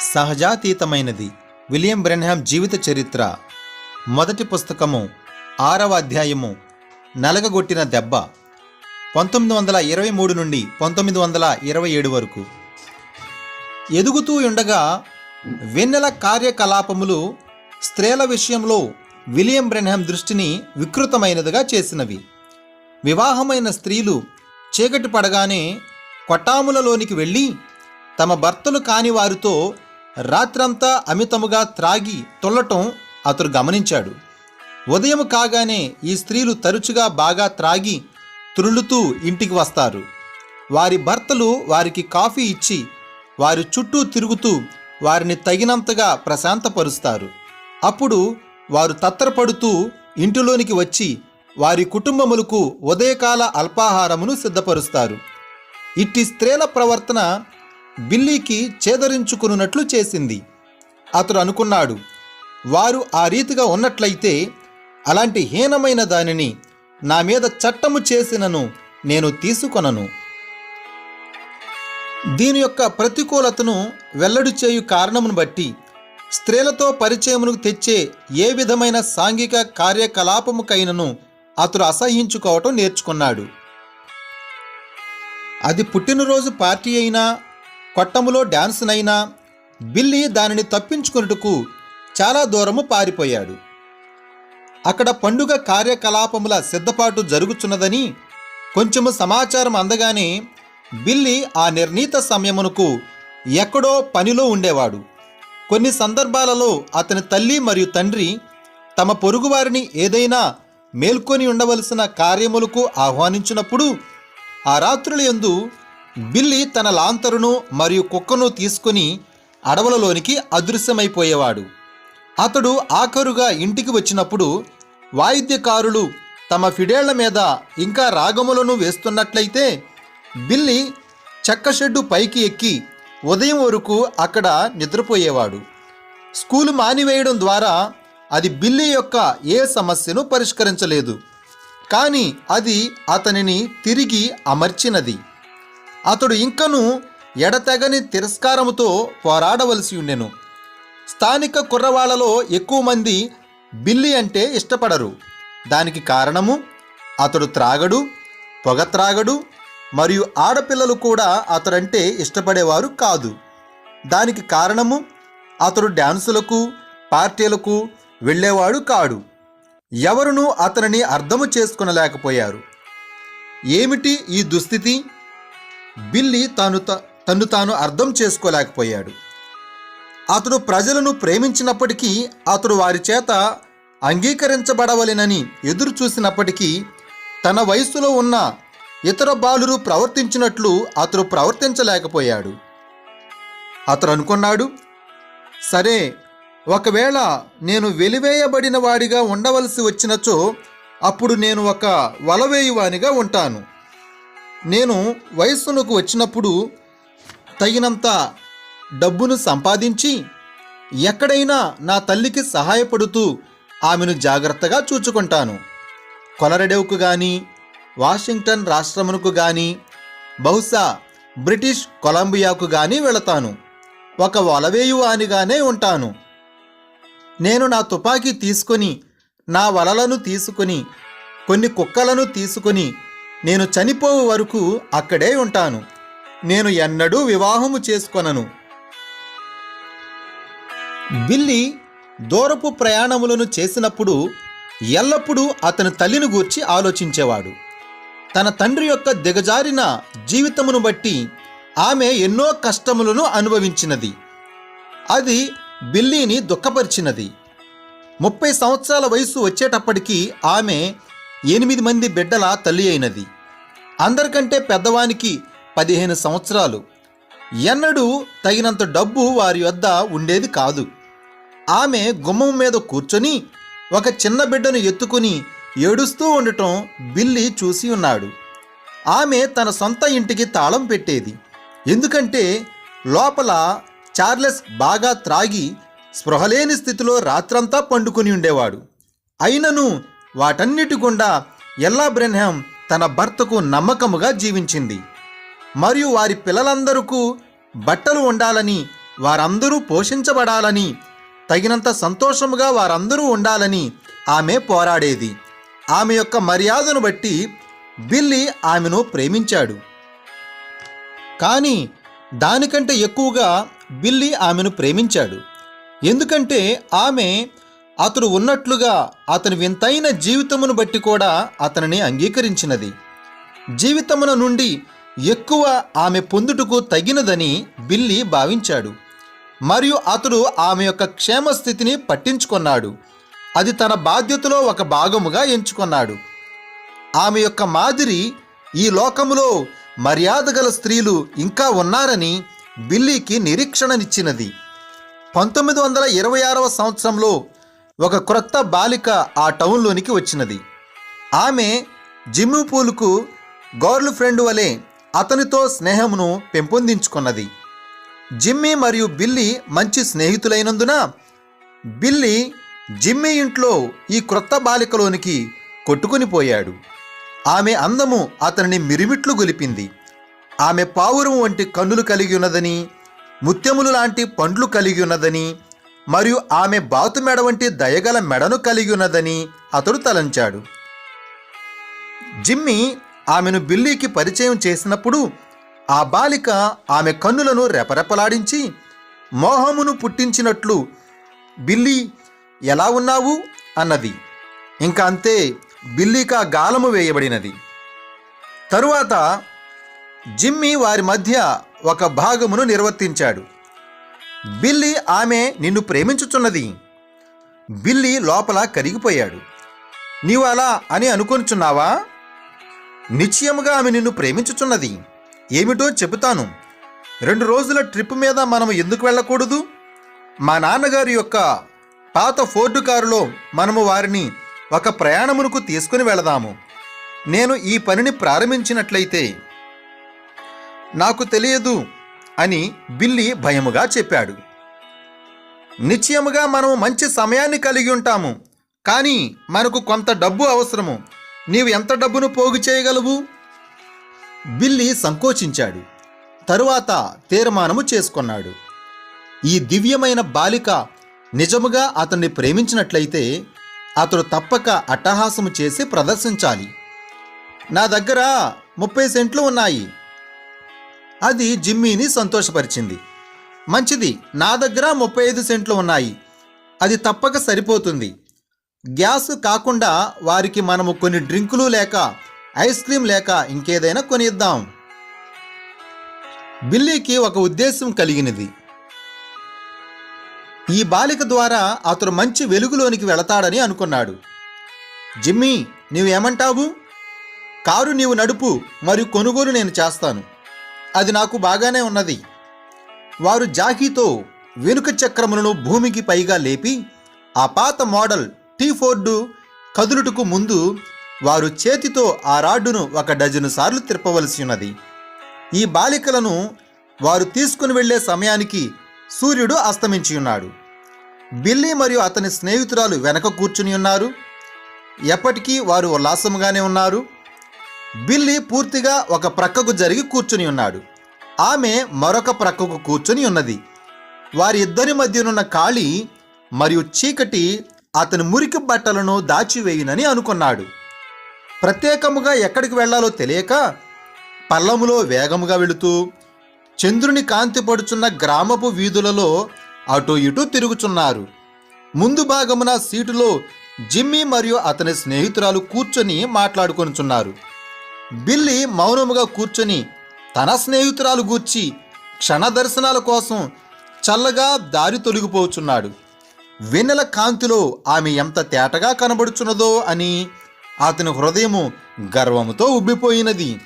సహజాతీతమైనది. William Branham జీవిత చరిత్ర. మొదటి పుస్తకము ఆరవ అధ్యాయము నలగగొట్టిన దెబ్బ. పంతొమ్మిది వందల ఇరవై మూడు నుండి పంతొమ్మిది వందల ఇరవై ఏడు వరకు. ఎదుగుతూ ఉండగా వెన్నెల కార్యకలాపములు స్త్రీల విషయంలో విలియం బ్రెన్హామ్ దృష్టిని వికృతమైనదిగా చేసినవి. వివాహమైన స్త్రీలు చీకటి పడగానే కొట్టాములలోనికి వెళ్ళి తమ భర్తలు కాని వారితో రాత్రంతా అమితముగా త్రాగి తొల్లటం అతడు గమనించాడు. ఉదయం కాగానే ఈ స్త్రీలు తరచుగా బాగా త్రాగి త్రుళ్ళుతూ ఇంటికి వస్తారు. వారి భర్తలు వారికి కాఫీ ఇచ్చి వారి చుట్టూ తిరుగుతూ వారిని తగినంతగా ప్రశాంతపరుస్తారు. అప్పుడు వారు తత్తరపడుతూ ఇంటిలోనికి వచ్చి వారి కుటుంబములకు ఉదయకాల అల్పాహారమును సిద్ధపరుస్తారు. ఇట్టి స్త్రీల ప్రవర్తన బిల్లీకి చేదరించుకున్నట్లు చేసింది. అతడు అనుకున్నాడు వారు ఆ రీతిగా ఉన్నట్లయితే అలాంటి హీనమైన దానిని నా మీద చట్టము చేసినను నేను తీసుకొనను. దీని యొక్క ప్రతికూలతను వెల్లడి చేయు కారణమును బట్టి స్త్రీలతో పరిచయమును తెచ్చే ఏ విధమైన సాంఘిక కార్యకలాపముకైనను అతడు అసహించుకోవటం నేర్చుకున్నాడు. అది పుట్టినరోజు పార్టీ అయినా పట్టములో డాన్సునైనా బిల్లి దానిని తప్పించుకున్నట్టుకు చాలా దూరము పారిపోయాడు. అక్కడ పండుగ కార్యకలాపముల సిద్ధపాటు జరుగుచున్నదని కొంచెము సమాచారం అందగానే బిల్లి ఆ నిర్ణీత సమయమునకు ఎక్కడో పనిలో ఉండేవాడు. కొన్ని సందర్భాలలో అతని తల్లి మరియు తండ్రి తమ పొరుగువారిని ఏదైనా మేల్కొని ఉండవలసిన కార్యములకు ఆహ్వానించినప్పుడు ఆ రాత్రుల యందు బిల్లి తన లాంతరును మరియు కుక్కను తీసుకుని అడవులలోనికి అదృశ్యమైపోయేవాడు. అతడు ఆఖరుగా ఇంటికి వచ్చినప్పుడు వాయిద్యకారులు తమ ఫిడేళ్ళ మీద ఇంకా రాగములను వేస్తున్నట్లయితే బిల్లి చెక్క షెడ్డు పైకి ఎక్కి ఉదయం వరకు అక్కడ నిద్రపోయేవాడు. స్కూలు మానివేయడం ద్వారా అది బిల్లి యొక్క ఏ సమస్యను పరిష్కరించలేదు. కానీ అది అతనిని తిరిగి అమర్చినది. అతడు ఇంకను ఎడతెగని తిరస్కారముతో పోరాడవలసి ఉండెను. స్థానిక కుర్రవాళ్ళలో ఎక్కువ మంది బిల్లి అంటే ఇష్టపడరు. దానికి కారణము అతడు త్రాగడు పొగ త్రాగడు మరియు ఆడపిల్లలు కూడా అతడంటే ఇష్టపడేవారు కాదు. దానికి కారణము అతడు డ్యాన్సులకు పార్టీలకు వెళ్ళేవాడు కాడు. ఎవరునూ అతనిని అర్థము చేసుకునలేకపోయారు. ఏమిటి ఈ దుస్థితి? బిల్లి తాను త- తన్ను తాను అర్థం చేసుకోలేకపోయాడు. అతడు ప్రజలను ప్రేమించినప్పటికీ అతడు వారి చేత అంగీకరించబడవలెనని ఎదురు చూసినప్పటికీ తన వయస్సులో ఉన్న ఇతర బాలురు ప్రవర్తించినట్లు అతడు ప్రవర్తించలేకపోయాడు. అతడు అనుకున్నాడు సరే ఒకవేళ నేను వెలివేయబడిన వాడిగా ఉండవలసి వచ్చినచో అప్పుడు నేను ఒక వలవేయువానిగా ఉంటాను. నేను వయస్సునకు వచ్చినప్పుడు తగినంత డబ్బును సంపాదించి ఎక్కడైనా నా తల్లికి సహాయపడుతూ ఆమెను జాగ్రత్తగా చూచుకుంటాను. కొలరెడెవుకు కానీ వాషింగ్టన్ రాష్ట్రమునకు కానీ బహుశా బ్రిటిష్ కొలంబియాకు కానీ వెళతాను. ఒక వలవేయువానిగానే ఉంటాను. నేను నా తుపాకీ తీసుకొని నా వలలను తీసుకొని కొన్ని కుక్కలను తీసుకొని నేను చనిపోవు వరకు అక్కడే ఉంటాను. నేను ఎన్నడూ వివాహము చేసుకొనను. బిల్లి దూరపు ప్రయాణములను చేసినప్పుడు ఎల్లప్పుడూ అతని తల్లిని గూర్చి ఆలోచించేవాడు. తన తండ్రి యొక్క దిగజారిన జీవితమును బట్టి ఆమె ఎన్నో కష్టములను అనుభవించినది. అది బిల్లీని దుఃఖపరిచినది. ముప్పై సంవత్సరాల వయసు వచ్చేటప్పటికీ ఆమె ఎనిమిది మంది బిడ్డల తల్లి అయినది. అందరికంటే పెద్దవానికి పదిహేను సంవత్సరాలు. ఎన్నడూ తగినంత డబ్బు వారి వద్ద ఉండేది కాదు. ఆమె గుమ్మం మీద కూర్చొని ఒక చిన్న బిడ్డను ఎత్తుకుని ఏడుస్తూ ఉండటం బిల్లి చూసి ఉన్నాడు. ఆమె తన సొంత ఇంటికి తాళం పెట్టేది. ఎందుకంటే లోపల చార్లెస్ బాగా త్రాగి స్పృహలేని స్థితిలో రాత్రంతా పండుకొని ఉండేవాడు. అయినను వాటన్నిటి గుండా ఎల్లా బ్రెన్హామ్ తన భర్తకు నమ్మకముగా జీవించింది. మరియు వారి పిల్లలందరకు బట్టలు ఉండాలని వారందరూ పోషించబడాలని తగినంత సంతోషముగా వారందరూ ఉండాలని ఆమె పోరాడేది. ఆమె యొక్క మర్యాదను బట్టి బిల్లీ ఆమెను ప్రేమించాడు. కానీ దానికంటే ఎక్కువగా బిల్లీ ఆమెను ప్రేమించాడు. ఎందుకంటే ఆమె అతడు ఉన్నట్లుగా అతని వింతైన జీవితమును బట్టి కూడా అతనిని అంగీకరించినది. జీవితమున నుండి ఎక్కువ ఆమె పొందుటకు తగినదని బిల్లీ భావించాడు. మరియు అతడు ఆమె యొక్క క్షేమస్థితిని పట్టించుకున్నాడు. అది తన బాధ్యతలో ఒక భాగముగా ఎంచుకున్నాడు. ఆమె యొక్క మాదిరి ఈ లోకములో మర్యాద గల స్త్రీలు ఇంకా ఉన్నారని బిల్లీకి నిరీక్షణనిచ్చినది. పంతొమ్మిది వందల ఇరవై ఆరవ సంవత్సరంలో ఒక క్రొత్త బాలిక ఆ టౌన్లోనికి వచ్చినది. ఆమె జిమ్ము పూల్కు గర్ల్ ఫ్రెండ్ వలె అతనితో స్నేహమును పెంపొందించుకున్నది. జిమ్మీ మరియు బిల్లీ మంచి స్నేహితులైనందున బిల్లీ జిమ్మీ ఇంట్లో ఈ క్రొత్త బాలికలోనికి కొట్టుకుని పోయాడు. ఆమె అందము అతనిని మిరిమిట్లు గొలిపింది. ఆమె పావురం వంటి కన్నులు కలిగి ఉన్నదని ముత్యములు లాంటి పండ్లు కలిగి ఉన్నదని మరియు ఆమె బాతు మెడ వంటి దయగల మెడను కలిగి ఉన్నదని అతడు తలంచాడు. జిమ్మీ ఆమెను బిల్లీకి పరిచయం చేసినప్పుడు ఆ బాలిక ఆమె కన్నులను రెపరెపలాడించి మోహమును పుట్టించినట్లు బిల్లీ ఎలా ఉన్నావు? అన్నది. ఇంకా అంతే బిల్లీకా గాలము వేయబడినది. తరువాత జిమ్మీ వారి మధ్య ఒక భాగమును నిర్వర్తించాడు. బిల్లీ ఆమె నిన్ను ప్రేమించుచున్నది. బిల్లీ లోపల కరిగిపోయాడు. నీవు అలా అని అనుకొనిచున్నావా? నిశ్చయముగా ఆమె నిన్ను ప్రేమించుచున్నది. ఏమిటో చెబుతాను. రెండు రోజుల ట్రిప్ మీద మనం ఎందుకు వెళ్ళకూడదు? మా నాన్నగారి యొక్క పాత ఫోర్డు కారులో మనము వారిని ఒక ప్రయాణమునకు తీసుకుని వెళదాము. నేను ఈ పనిని ప్రారంభించినట్లయితే. నాకు తెలియదు అని బిల్లి భయముగా చెప్పాడు. నిశ్చయముగా మనము మంచి సమయాన్ని కలిగి ఉంటాము. కానీ మనకు కొంత డబ్బు అవసరము. నీవు ఎంత డబ్బును పోగు చేయగలవు? బిల్లి సంకోచించాడు. తరువాత తీర్మానము చేసుకున్నాడు. ఈ దివ్యమైన బాలిక నిజముగా అతన్ని ప్రేమించినట్లయితే అతడు తప్పక అట్టహాసము చేసి ప్రదర్శించాలి. నా దగ్గర ముప్పై సెంట్లు ఉన్నాయి. అది జిమ్మీని సంతోషపరిచింది. మంచిది నా దగ్గర ముప్పై ఐదు సెంట్లు ఉన్నాయి. అది తప్పక సరిపోతుంది. గ్యాస్ కాకుండా వారికి మనము కొన్ని డ్రింకులు లేక ఐస్ క్రీం లేక ఇంకేదైనా కొనిద్దాం. బిల్లీకి ఒక ఉద్దేశం కలిగినది. ఈ బాలిక ద్వారా అతడు మంచి వెలుగులోనికి వెళతాడని అనుకున్నాడు. జిమ్మీ నీవేమంటావు? కారు నీవు నడుపు మరియు కొనుగోలు నేను చేస్తాను. అది నాకు బాగానే ఉన్నది. వారు జాకీతో వెనుక చక్రములను భూమికి పైగా లేపి ఆ పాత మోడల్ టీ ఫోర్డు కదులుటకు ముందు వారు చేతితో ఆ రాడ్డును ఒక డజను సార్లు తిప్పవలసి ఉన్నది. ఈ బాలికలను వారు తీసుకుని వెళ్ళే సమయానికి సూర్యుడు అస్తమించి ఉన్నాడు. బిల్లీ మరియు అతని స్నేహితురాలు వెనక కూర్చుని ఉన్నారు. ఎప్పటికీ వారు ఉల్లాసంగానే ఉన్నారు. బిల్లీ పూర్తిగా ఒక ప్రక్కకు జరిగి కూర్చుని ఉన్నాడు. ఆమె మరొక ప్రక్కకు కూర్చుని ఉన్నది. వారిద్దరి మధ్యనున్న ఖాళీ మరియు చీకటి అతని మురికి బట్టలను దాచివేయునని అనుకున్నాడు. ప్రత్యేకముగా ఎక్కడికి వెళ్ళాలో తెలియక పల్లములో వేగముగా వెళుతూ చంద్రుని కాంతి పడుచున్న గ్రామపు వీధులలో అటు ఇటు తిరుగుచున్నారు. ముందు భాగమున సీటులో జిమ్మీ మరియు అతని స్నేహితురాలు కూర్చొని మాట్లాడుకొనుచున్నారు. బిల్లి మౌనముగా కూర్చొని తన స్నేహితురాలు గూర్చి క్షణ దర్శనాల కోసం చల్లగా దారి తొలగిపోచున్నాడు. వెన్నెల కాంతిలో ఆమె ఎంత తేటగా కనబడుచున్నదో అని అతని హృదయము గర్వముతో ఉబ్బిపోయినది.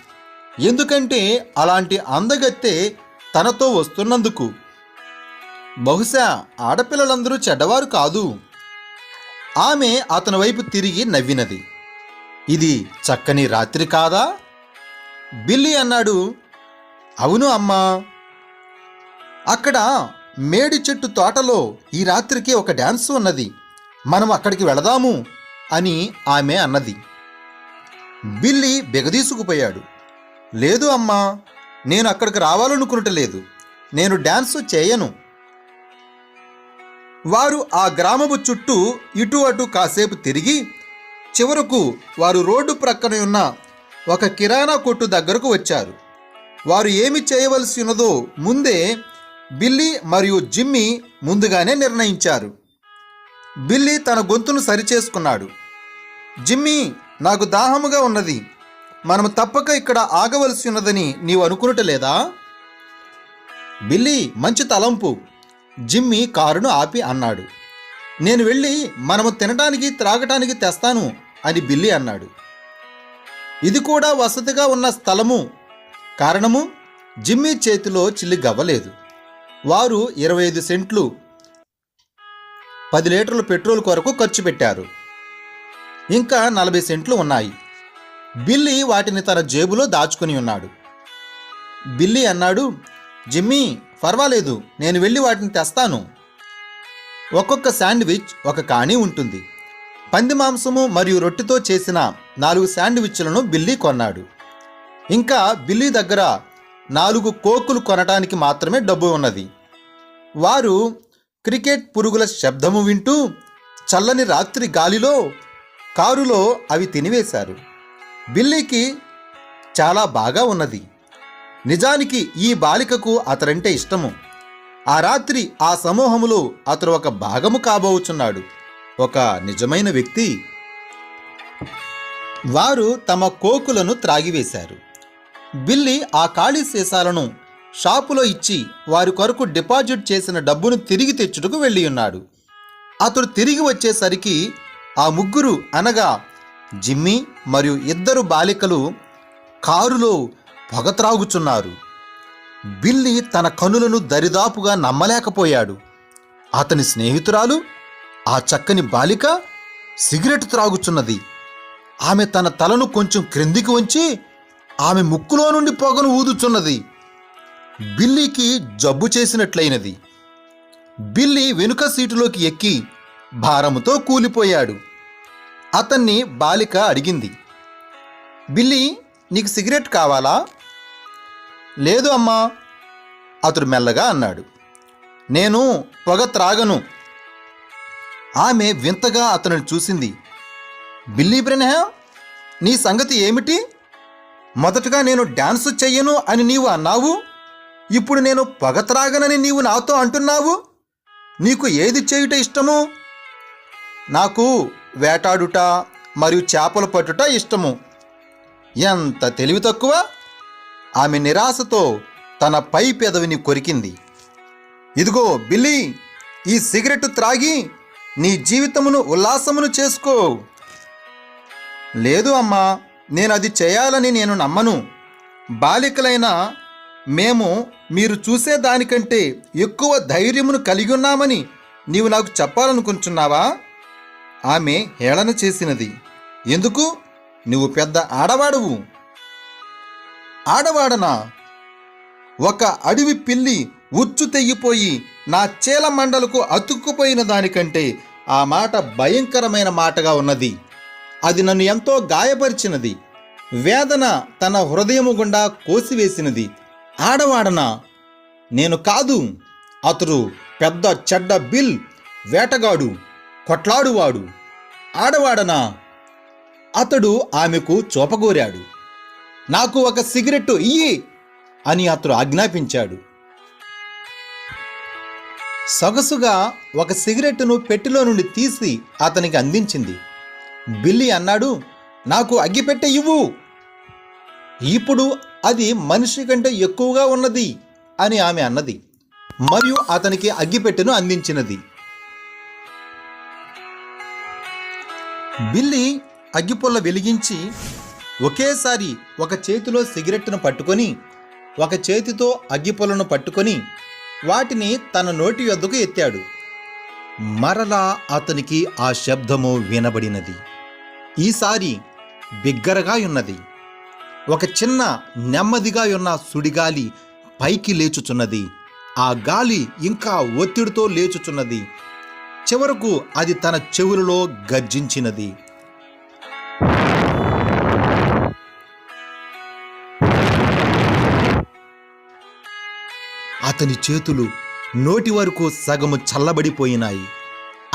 ఎందుకంటే అలాంటి అందగత్తె తనతో వస్తున్నందుకు. బహుశా ఆడపిల్లలందరూ చెడ్డవారు కాదు. ఆమె అతని వైపు తిరిగి నవ్వినది. ఇది చక్కని రాత్రి కాదా? బిల్లి అన్నాడు. అవును అమ్మా. అక్కడ మేడి చెట్టు తోటలో ఈ రాత్రికి ఒక డ్యాన్స్ ఉన్నది. మనం అక్కడికి వెళదాము అని ఆమె అన్నది. బిల్లి బెగదీసుకుపోయాడు. లేదు అమ్మా నేను అక్కడికి రావాలనుకునటలేదు నేను డ్యాన్స్ చేయను. వారు ఆ గ్రామము చుట్టూ ఇటు అటు కాసేపు తిరిగి చివరకు వారు రోడ్డు ప్రక్కన ఉన్న ఒక కిరాణా కొట్టు దగ్గరకు వచ్చారు. వారు ఏమి చేయవలసి ఉన్నదో ముందే బిల్లీ మరియు జిమ్మీ ముందుగానే నిర్ణయించారు. బిల్లీ తన గొంతును సరిచేసుకున్నాడు. జిమ్మీ నాకు దాహముగా ఉన్నది. మనము తప్పక ఇక్కడ ఆగవలసి ఉన్నదని నీవు అనుకునటలేదా? బిల్లీ మంచి తలంపు. జిమ్మీ కారును ఆపి అన్నాడు. నేను వెళ్ళి మనము తినటానికి త్రాగటానికి తెస్తాను అని బిల్లి అన్నాడు. ఇది కూడా వసతిగా ఉన్న స్థలము. కారణము జిమ్మీ చేతిలో చిల్లి గవ్వలేదు. వారు ఇరవై ఐదు సెంట్లు పది లీటర్ల పెట్రోల్ కొరకు ఖర్చు పెట్టారు. ఇంకా నలభై సెంట్లు ఉన్నాయి. బిల్లీ వాటిని తన జేబులో దాచుకుని ఉన్నాడు. బిల్లీ అన్నాడు జిమ్మీ పర్వాలేదు నేను వెళ్ళి వాటిని తెస్తాను. ఒక్కొక్క శాండ్విచ్ ఒక కాణీ ఉంటుంది. పంది మాంసము మరియు రొట్టెతో చేసిన నాలుగు శాండ్విచ్లను బిల్లీ కొన్నాడు. ఇంకా బిల్లీ దగ్గర నాలుగు కోకులు కొనటానికి మాత్రమే డబ్బు ఉన్నది. వారు క్రికెట్ పురుగుల శబ్దము వింటూ చల్లని రాత్రి గాలిలో కారులో అవి తినివేశారు. బిల్లీకి చాలా బాగా ఉన్నది. నిజానికి ఈ బాలికకు అతడంటే ఇష్టము. ఆ రాత్రి ఆ సమూహములో అతడు ఒక భాగము కాబోచున్నాడు. ఒక నిజమైన వ్యక్తి వారు తమ కోకులను త్రాగివేశారు. బిల్లి ఆ ఖాళీ సీసాలను షాపులో ఇచ్చి వారి కొరకు డిపాజిట్ చేసిన డబ్బును తిరిగి తెచ్చుటకు వెళ్ళి ఉన్నాడు అతడు తిరిగి వచ్చేసరికి ఆ ముగ్గురు అనగా జిమ్మీ మరియు ఇద్దరు బాలికలు కారులో పొగ త్రాగుచున్నారు. బిల్లి తన కనులను దరిదాపుగా నమ్మలేకపోయాడు. అతని స్నేహితురాలు ఆ చక్కని బాలిక సిగరెట్ త్రాగుచున్నది. ఆమె తన తలను కొంచెం క్రిందికి ఉంచి ఆమె ముక్కులో నుండి పొగను ఊదుచున్నది. బిల్లీకి జబ్బు చేసినట్లయినది. బిల్లీ వెనుక సీటులోకి ఎక్కి భారముతో కూలిపోయాడు. అతన్ని బాలిక అడిగింది బిల్లీ నీకు సిగరెట్ కావాలా? లేదు అమ్మా అతడు మెల్లగా అన్నాడు. నేను పొగ త్రాగను. ఆమె వింతగా అతనిని చూసింది. బిల్లీ బ్రెన్హా నీ సంగతి ఏమిటి? మొదటగా నేను డాన్స్ చెయ్యను అని నీవు అన్నావు? ఇప్పుడు నేను పొగ త్రాగనని నీవు నాతో అంటున్నావు? నీకు ఏది చేయుట ఇష్టము? నాకు వేటాడుట మరియు చేపలు పట్టుట ఇష్టము. ఎంత తెలివి తక్కువ? ఆమె నిరాశతో తన పై పెదవిని కొరికింది. ఇదిగో బిల్లీ ఈ సిగరెట్ త్రాగి నీ జీవితమును ఉల్లాసమును చేసుకో. లేదు అమ్మా నేను అది చేయాలని నేను నమ్మను. బాలికలైన మేము మీరు చూసే దానికంటే ఎక్కువ ధైర్యమును కలిగి ఉన్నామని నీవు నాకు చెప్పాలనుకుంటున్నావా? ఆమె హేళన చేసినది. ఎందుకు? నువ్వు పెద్ద ఆడవాడువు. ఆడవాడనా? ఒక అడవి పిల్లి ఉచ్చు తెగిపోయి నా చేల మండలకు అతుక్కుపోయిన దానికంటే ఆ మాట భయంకరమైన మాటగా ఉన్నది. అది నన్ను ఎంతో గాయపరిచినది. వేదన తన హృదయము గుండా కోసివేసినది. ఆడవాడనా? నేను కాదు. అతడు పెద్ద చెడ్డ బిల్ వేటగాడు కొట్లాడువాడు. ఆడవాడనా? అతడు ఆమెకు చూపగోరాడు. నాకు ఒక సిగరెట్టు ఇయ్యి అని అతడు ఆజ్ఞాపించాడు. సొగసుగా ఒక సిగరెట్టును పెట్టెలో నుండి తీసి అతనికి అందించింది. బిల్లి అన్నాడు నాకు అగ్గిపెట్టె ఇవ్వు. ఇప్పుడు అది మనిషి కంటే ఎక్కువగా ఉన్నది అని ఆమె అన్నది. మరియు అతనికి అగ్గిపెట్టెను అందించినది. బిల్లి అగ్గిపుల్ల వెలిగించి ఒకేసారి ఒక చేతిలో సిగరెట్ను పట్టుకొని ఒక చేతితో అగ్గిపుల్లను పట్టుకొని వాటిని తన నోటి వద్దకు ఎత్తాడు. మరలా అతనికి ఆ శబ్దము వినబడినది. ఈసారి బిగ్గరగా ఉన్నది. ఒక చిన్న నెమ్మదిగా ఉన్న సుడిగాలి పైకి లేచుచున్నది. ఆ గాలి ఇంకా ఒత్తిడితో లేచుచున్నది. చివరకు అది తన చెవులలో గర్జించినది. అతని చేతులు నోటి వరకు సగము చల్లబడిపోయినాయి.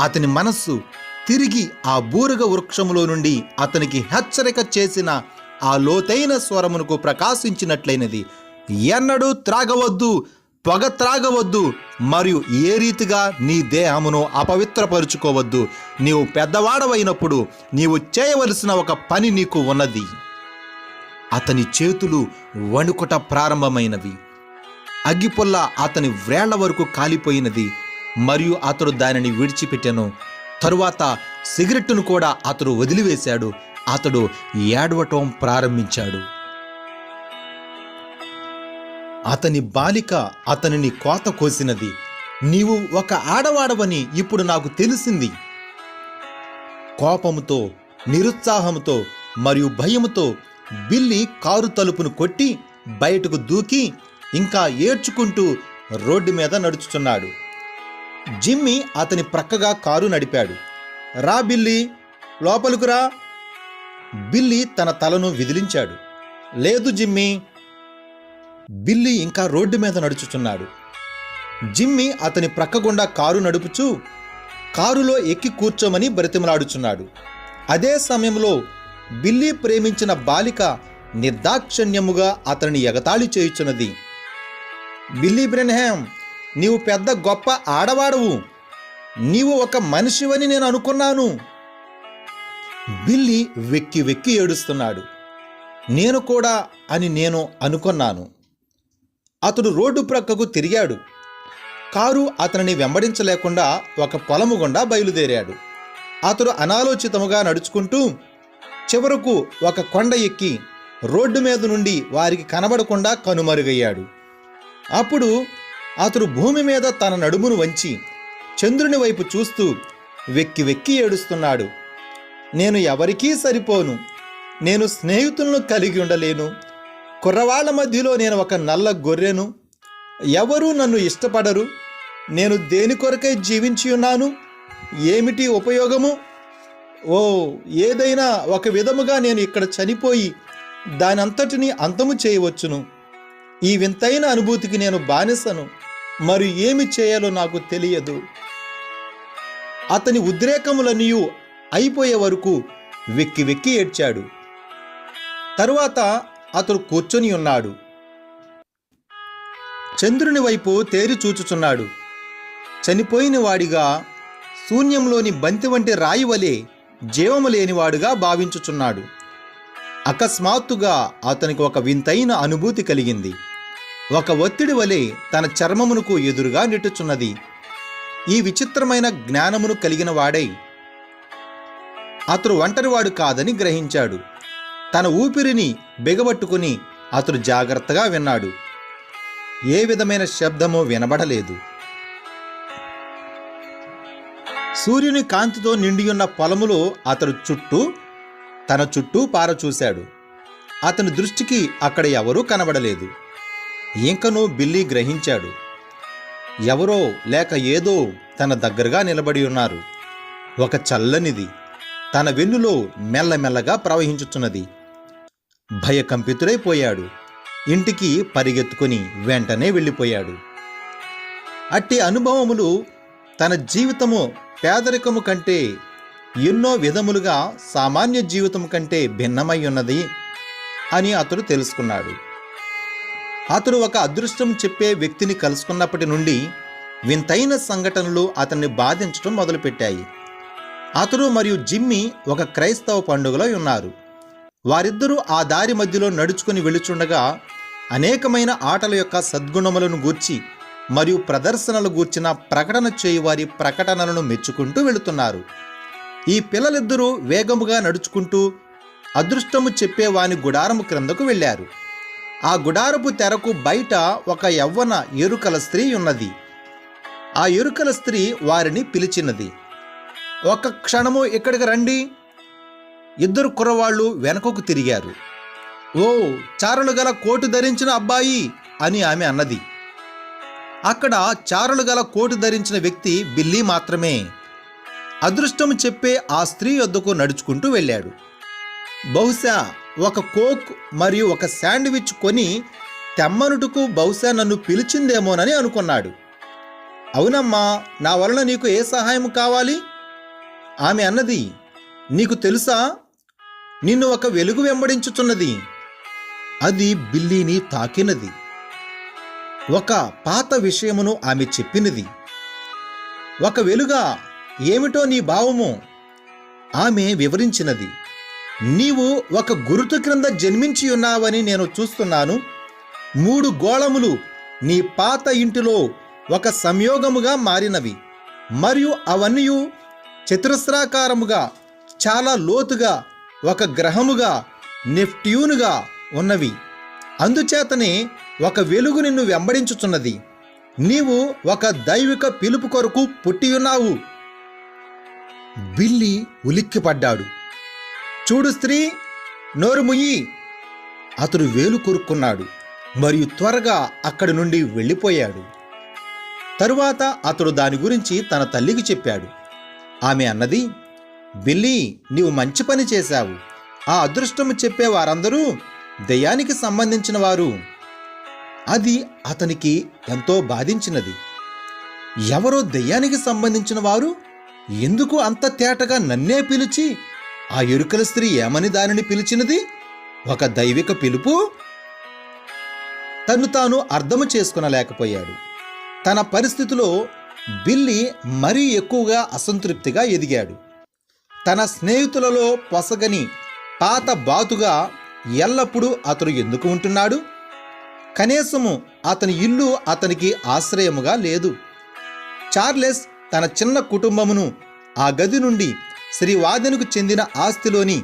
అతని మనస్సు తిరిగి ఆ బూరగ వృక్షములో నుండి అతనికి హెచ్చరిక చేసిన ఆ లోతైన స్వరమునకు ప్రకాశించినట్లయినది ఎన్నడూ త్రాగవద్దు పొగ త్రాగవద్దు మరియు ఏ రీతిగా నీ దేహమును అపవిత్రపరుచుకోవద్దు. నీవు పెద్దవాడవైనప్పుడు నీవు చేయవలసిన ఒక పని నీకు ఉన్నది. అతని చేతులు వణుకుట ప్రారంభమైనవి. అగ్గిపుల్ల అతని వ్రేళ్ళ వరకు కాలిపోయినది. మరియు అతడు దానిని విడిచిపెట్టాను. తరువాత సిగరెట్టును కూడా అతడు వదిలివేశాడు. అతడు ఏడవటం ప్రారంభించాడు. అతని బాలిక అతనిని కోత కోసినది. నీవు ఒక ఆడవాడవని ఇప్పుడు నాకు తెలిసింది. కోపంతో నిరుత్సాహంతో మరియు భయముతో బిల్లి కారు తలుపును కొట్టి బయటకు దూకి ఇంకా ఏడ్చుకుంటూ రోడ్డు మీద నడుచుచున్నాడు జిమ్మి అతని ప్రక్కగా కారు నడిపాడు. రా బిల్లి లోపలకు రా. బిల్లి తన తలను విదిలించాడు. లేదు జిమ్మి. బిల్లి ఇంకా రోడ్డు మీద నడుచుచున్నాడు జిమ్మి అతని ప్రక్క గుండా కారు నడుపుచూ కారులో ఎక్కి కూర్చోమని బ్రతిమలాడుచున్నాడు. అదే సమయంలో బిల్లీ ప్రేమించిన బాలిక నిర్దాక్షణ్యముగా అతనిని ఎగతాళి చేయుచున్నది. బిల్లీ బ్రెన్హామ్ నీవు పెద్ద గొప్ప ఆడవాడవు. నీవు ఒక మనిషివని నేను అనుకున్నాను. బిల్లి వెక్కి వెక్కి ఏడుస్తున్నాడు. నేను కూడా అని నేను అనుకున్నాను. అతడు రోడ్డు ప్రక్కకు తిరిగాడు. కారు అతనిని వెంబడించలేకుండా ఒక పొలము గుండా బయలుదేరాడు. అతడు అనాలోచితముగా నడుచుకుంటూ చివరకు ఒక కొండ ఎక్కి రోడ్డు మీద నుండి వారికి కనబడకుండా కనుమరుగయ్యాడు. అప్పుడు అతడు భూమి మీద తన నడుమును వంచి చంద్రుని వైపు చూస్తూ వెక్కి వెక్కి ఏడుస్తున్నాడు. నేను ఎవరికీ సరిపోను. నేను స్నేహితులను కలిగి ఉండలేను. కుర్రవాళ్ళ మధ్యలో నేను ఒక నల్ల గొర్రెను. ఎవరూ నన్ను ఇష్టపడరు. నేను దేని కొరకై జీవించి ఉన్నాను? ఏమిటి ఉపయోగము? ఓ ఏదైనా ఒక విధముగా నేను ఇక్కడ చనిపోయి దానంతటిని అంతము చేయవచ్చును. ఈ వింతైన అనుభూతికి నేను బానిసను. మరి ఏమి చేయాలో నాకు తెలియదు. అతని ఉద్రేకములనియు అయిపోయే వరకు వెక్కి వెక్కి ఏడ్చాడు. తరువాత అతడు కూర్చొని ఉన్నాడు. చంద్రుని వైపు తేరి చూచుచున్నాడు. చనిపోయిన వాడిగా శూన్యంలోని బంతి వంటి రాయి వలె జీవము లేనివాడుగా భావించుచున్నాడు. అకస్మాత్తుగా అతనికి ఒక వింతైన అనుభూతి కలిగింది. ఒక ఒత్తిడి వలె తన చర్మమునకు ఎదురుగా నెట్టుచున్నది. ఈ విచిత్రమైన జ్ఞానమును కలిగిన వాడై అతడు ఒంటరివాడు కాదని గ్రహించాడు. తన ఊపిరిని బిగబట్టుకుని అతడు జాగ్రత్తగా విన్నాడు. ఏ విధమైన శబ్దమో వినబడలేదు. సూర్యుని కాంతితో నిండియున్న పొలములో అతడు చుట్టూ తన చుట్టూ పారచూశాడు. అతని దృష్టికి అక్కడ ఎవరూ కనబడలేదు. ఇంకనూ బిల్లీ గ్రహించాడు. ఎవరో లేక ఏదో తన దగ్గరగా నిలబడి ఉన్నారు. ఒక చల్లనిది తన వెన్నులో మెల్లమెల్లగా ప్రవహించుచున్నది. భయకంపితుడైపోయాడు. ఇంటికి పరిగెత్తుకుని వెంటనే వెళ్ళిపోయాడు. అట్టి అనుభవములు తన జీవితము పేదరికము కంటే ఎన్నో విధములుగా సామాన్య జీవితం కంటే భిన్నమై ఉన్నది అని అతడు తెలుసుకున్నాడు. అతడు ఒక అదృష్టం చెప్పే వ్యక్తిని కలుసుకున్నప్పటి నుండి వింతైన సంఘటనలు అతన్ని బాధించడం మొదలుపెట్టాయి. అతడు మరియు జిమ్మి ఒక క్రైస్తవ పండుగలో ఉన్నారు. వారిద్దరూ ఆ దారి మధ్యలో నడుచుకుని వెళుచుండగా అనేకమైన ఆటల యొక్క సద్గుణములను గూర్చి మరియు ప్రదర్శనలు గూర్చిన ప్రకటన చేయు వారి ప్రకటనలను మెచ్చుకుంటూ వెళుతున్నారు. ఈ పిల్లలిద్దరూ వేగముగా నడుచుకుంటూ అదృష్టము చెప్పే వాని గుడారము క్రిందకు వెళ్ళారు. ఆ గుడారపు తెరకు బయట ఒక యవ్వన ఎరుకల స్త్రీ ఉన్నది. ఆ ఎరుకల స్త్రీ వారిని పిలిచినది. ఒక క్షణము ఇక్కడికి రండి. ఇద్దరు కుర్రవాళ్ళు వెనకకు తిరిగారు. ఓ చారలు గల కోటు ధరించిన అబ్బాయి అని ఆమె అన్నది. అక్కడ చారలు గల కోటు ధరించిన వ్యక్తి బిల్లీ మాత్రమే. అదృష్టం చెప్పే ఆ స్త్రీ వద్దకు నడుచుకుంటూ వెళ్ళాడు. బహుశా ఒక కోక్ మరియు ఒక శాండ్విచ్ కొని తెమ్మనుటకు బహుశా నన్ను పిలిచిందేమోనని అనుకున్నాడు. అవునమ్మా నా వలన నీకు ఏ సహాయం కావాలి? ఆమె అన్నది నీకు తెలుసా? నిన్ను ఒక వెలుగు వెంబడించుచున్నది. అది బిల్లీని తాకినది. ఒక పాత విషయమును ఆమె చెప్పినది. ఒక వెలుగా ఏమిటో నీ భావము? ఆమె వివరించినది. నీవు ఒక గురుతు క్రింద జన్మించి ఉన్నావని నేను చూస్తున్నాను. మూడు గోళములు నీ పాత ఇంటిలో ఒక సంయోగముగా మారినవి. మరియు అవన్నీ చతురస్రాకారముగా చాలా లోతుగా ఒక గ్రహముగా నెఫ్ట్యూన్గా ఉన్నవి. అందుచేతనే ఒక వెలుగు నిన్ను వెంబడించుచున్నది. నీవు ఒక దైవిక పిలుపు కొరకు పుట్టియున్నావు. బిల్లి ఉలిక్కిపడ్డాడు. చూడు స్త్రీ నోరు ముయ్యి. అతడు వేలు కూరుకున్నాడు మరియు త్వరగా అక్కడి నుండి వెళ్ళిపోయాడు. తరువాత అతడు దాని గురించి తన తల్లికి చెప్పాడు. ఆమె అన్నది బిల్లీ నీవు మంచి పని చేశావు. ఆ అదృష్టము చెప్పే వారందరూ దయ్యానికి సంబంధించిన వారు. అది అతనికి ఎంతో బాధించినది. ఎవరో దయ్యానికి సంబంధించిన వారు? ఎందుకు అంత తేటగా నన్నే పిలిచి ఆ ఎరుకల స్త్రీ ఏమని దానిని పిలిచినది? ఒక దైవిక పిలుపు? తను తాను అర్థము చేసుకునలేకపోయాడు. తన పరిస్థితిలో బిల్లి మరీ ఎక్కువగా అసంతృప్తిగా ఎదిగాడు. తన స్నేహితులలో పొసగని పాత బాతుగా ఎల్లప్పుడూ అతను ఎందుకు ఉంటున్నాడు? కనీసము అతని ఇల్లు అతనికి ఆశ్రయముగా లేదు. చార్లెస్ తన చిన్న కుటుంబమును ఆ గది నుండి శ్రీవాదెనుకు చెందిన ఆస్తిలోని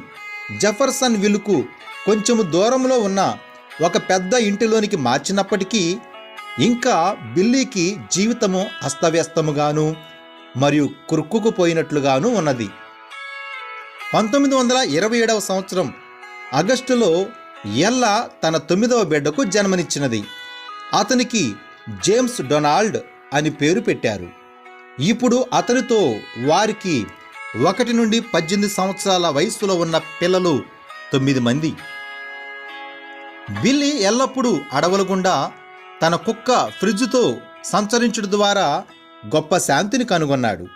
జఫర్సన్ విల్లుకు కొంచెము దూరంలో ఉన్న ఒక పెద్ద ఇంటిలోనికి మార్చినప్పటికీ ఇంకా బిల్లీకి జీవితము అస్తవ్యస్తముగాను మరియు కురుక్కుకుపోయినట్లుగాను ఉన్నది. పంతొమ్మిది వందల ఇరవై ఏడవ సంవత్సరం ఆగస్టులో ఎల్లా తన తొమ్మిదవ బిడ్డకు జన్మనిచ్చినది. అతనికి జేమ్స్ డొనాల్డ్ అని పేరు పెట్టారు. ఇప్పుడు అతనితో వారికి ఒకటి నుండి పద్దెనిమిది సంవత్సరాల వయస్సులో ఉన్న పిల్లలు తొమ్మిది మంది. బిల్లి ఎల్లప్పుడూ అడవుల గుండా తన కుక్క ఫ్రిడ్జ్తో సంచరించడం ద్వారా గొప్ప శాంతిని కనుగొన్నాడు.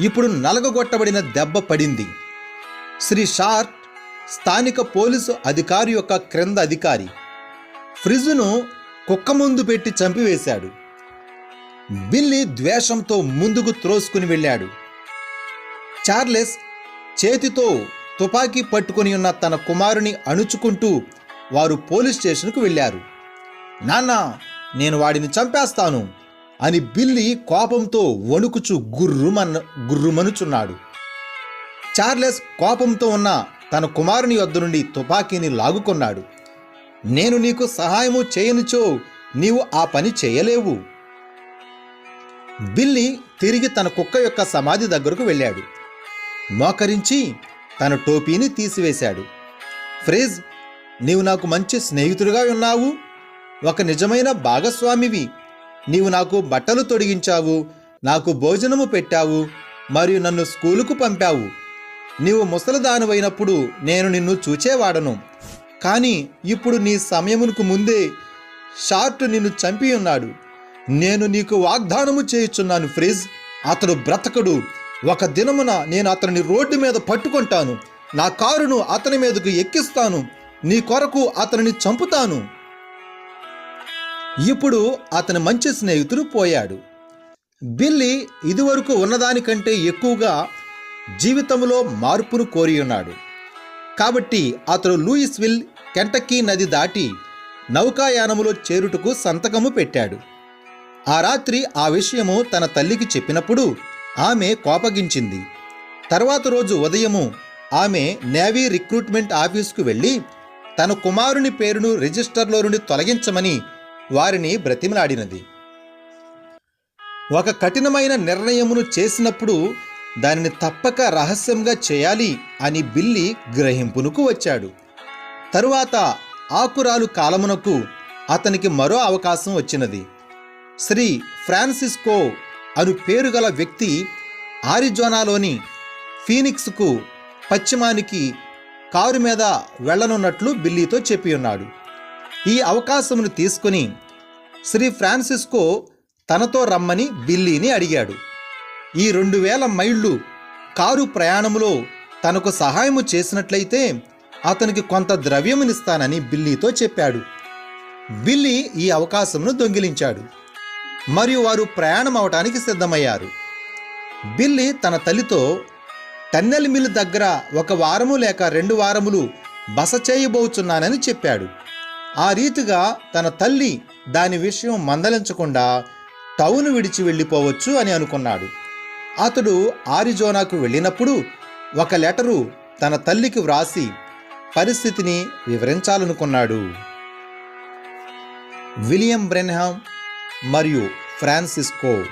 ఇప్పుడు నలగగొట్టబడిన దెబ్బ పడింది. శ్రీ షార్ట్ స్థానిక పోలీసు అధికారి యొక్క క్రింద అధికారి ఫ్రిజ్ను కుక్క ముందు పెట్టి చంపివేశాడు. బిల్లి ద్వేషంతో ముందుకు త్రోసుకుని వెళ్ళాడు. చార్లెస్ చేతితో తుపాకీ పట్టుకుని ఉన్న తన కుమారుని అణుచుకుంటూ వారు పోలీస్ స్టేషన్కు వెళ్ళారు. నాన్న నేను వాడిని చంపేస్తాను అని బిల్లి కోపంతో వణుకుచు గుర్రుమన్న గుర్రుమనుచున్నాడు. చార్లెస్ కోపంతో ఉన్న తన కుమారుని వద్ద నుండి తుపాకీని లాగుకొన్నాడు. నేను నీకు సహాయము చేయనుచో నీవు ఆ పని చేయలేవు. బిల్లి తిరిగి తన కుక్క యొక్క సమాధి దగ్గరకు వెళ్ళాడు. మోకరించి తన టోపీని తీసివేశాడు. ఫ్రేజ్ నీవు నాకు మంచి స్నేహితుడిగా ఉన్నావు. ఒక నిజమైన భాగస్వామివి. నీవు నాకు బట్టలు తొడిగించావు. నాకు భోజనము పెట్టావు. మరియు నన్ను స్కూలుకు పంపావు. నీవు ముసలదానివైనప్పుడు నేను నిన్ను చూచేవాడను. కానీ ఇప్పుడు నీ సమయమునకు ముందే షార్ట్ నిన్ను చంపి ఉన్నాడు నేను నీకు వాగ్దానము చేయుచున్నాను ఫ్రిజ్. అతడు బ్రతకడు. ఒక దినమున నేను అతనిని రోడ్డు మీద పట్టుకుంటాను. నా కారును అతని మీదకు ఎక్కిస్తాను. నీ కొరకు అతనిని చంపుతాను. ఇప్పుడు అతని మంచి స్నేహితుడు పోయాడు. బిల్లి ఇదివరకు ఉన్నదానికంటే ఎక్కువగా జీవితంలో మార్పును కోరి ఉన్నాడు. కాబట్టి అతడు లూయిస్విల్ కెంటక్కీ నది దాటి నౌకాయానములో చేరుటకు సంతకము పెట్టాడు. ఆ రాత్రి ఆ విషయము తన తల్లికి చెప్పినప్పుడు ఆమె కోపగించింది. తర్వాత రోజు ఉదయము ఆమె నేవీ రిక్రూట్మెంట్ ఆఫీసుకు వెళ్ళి తన కుమారుని పేరును రిజిస్టర్లో నుండి తొలగించమని వారిని బ్రతిమలాడినది. ఒక కఠినమైన నిర్ణయమును చేసినప్పుడు దానిని తప్పక రహస్యంగా చేయాలి అని బిల్లి గ్రహింపునకు వచ్చాడు. తరువాత ఆకురాలు కాలమునకు అతనికి మరో అవకాశం వచ్చినది. శ్రీ ఫ్రాన్సిస్కో అను పేరు గల వ్యక్తి ఆరిజోనాలోని ఫీనిక్స్కు పశ్చిమానికి కారు మీద వెళ్ళనున్నట్లు బిల్లీతో చెప్పి ఉన్నాడు. ఈ అవకాశమును తీసుకుని శ్రీ ఫ్రాన్సిస్కో తనతో రమ్మని బిల్లీని అడిగాడు. ఈ రెండు వేల మైళ్ళు కారు ప్రయాణంలో తనకు సహాయము చేసినట్లయితే అతనికి కొంత ద్రవ్యమునిస్తానని బిల్లీతో చెప్పాడు. బిల్లీ ఈ అవకాశమును దొంగిలించాడు. మరియు వారు ప్రయాణం అవటానికి సిద్ధమయ్యారు. బిల్లీ తన తల్లితో టన్నెల్ మిల్ దగ్గర ఒక వారము లేక రెండు వారములు బస చేయబోచున్నానని చెప్పాడు. ఆ రీతిగా తన తల్లి దాని విషయం మందలించకుండా టౌన్ విడిచి వెళ్ళిపోవచ్చు అని అనుకున్నాడు. అతడు ఆరిజోనాకు వెళ్ళినప్పుడు ఒక లెటరు తన తల్లికి వ్రాసి పరిస్థితిని వివరించాలనుకున్నాడు. విలియం బ్రెన్హామ్ మరియు ఫ్రాన్సిస్కో